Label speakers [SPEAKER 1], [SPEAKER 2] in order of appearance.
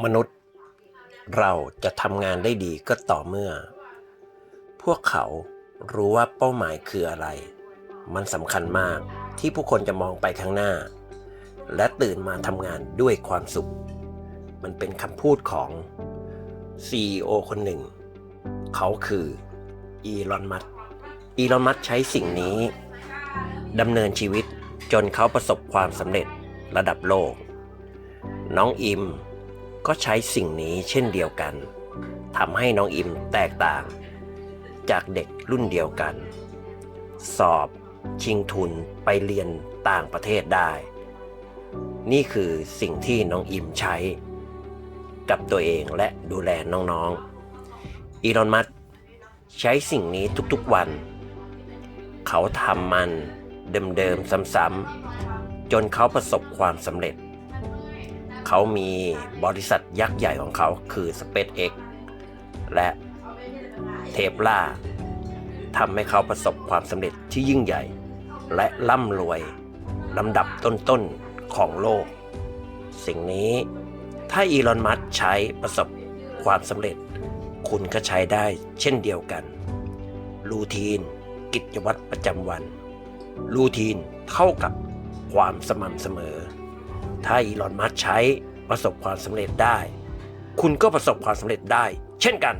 [SPEAKER 1] มนุษย์เราจะทำงานได้ดีก็ต่อเมื่อ พวกเขารู้ว่าเป้าหมายคืออะไร มันสำคัญมากที่ผู้คนจะมองไปข้างหน้า และตื่นมาทำงานด้วยความสุข มันเป็นคำพูดของ CEO คนหนึ่ง เขาคืออีลอนมัสอีลอนมัสใช้สิ่งนี้ดำเนินชีวิตจนเขาประสบความสำเร็จระดับโลก น้องอิม ก็ใช้สิ่งนี้เช่นเดียวกันทำให้น้องอิมแตกต่าง จากเด็กรุ่นเดียวกัน สอบชิงทุนไปเรียนต่างประเทศได้ นี่คือสิ่งที่น้องอิมใช้ กับตัวเองและดูแลน้องๆอีลอนมัสใช้สิ่งนี้ทุกๆวัน เขาทำมันเดิมๆซ้ำๆจนเขาประสบความสำเร็จ เขามีบริษัทยักษ์ใหญ่ของเขาคือ SpaceX และเทปล่าทำให้เขาประสบความสำเร็จที่ยิ่งใหญ่ และร่ำรวยลำดับต้นๆของโลก สิ่งนี้ถ้าอีลอนมัสใช้ประสบความสำเร็จ คุณก็ใช้ได้เช่นเดียวกัน รูทีน กิจวัตรประจำวัน รูทีนเท่ากับความสม่ำเสมอ ถ้าอีลอนมัสใช้ประสบความสำเร็จได้ คุณก็ประสบความสำเร็จได้ เช่นกัน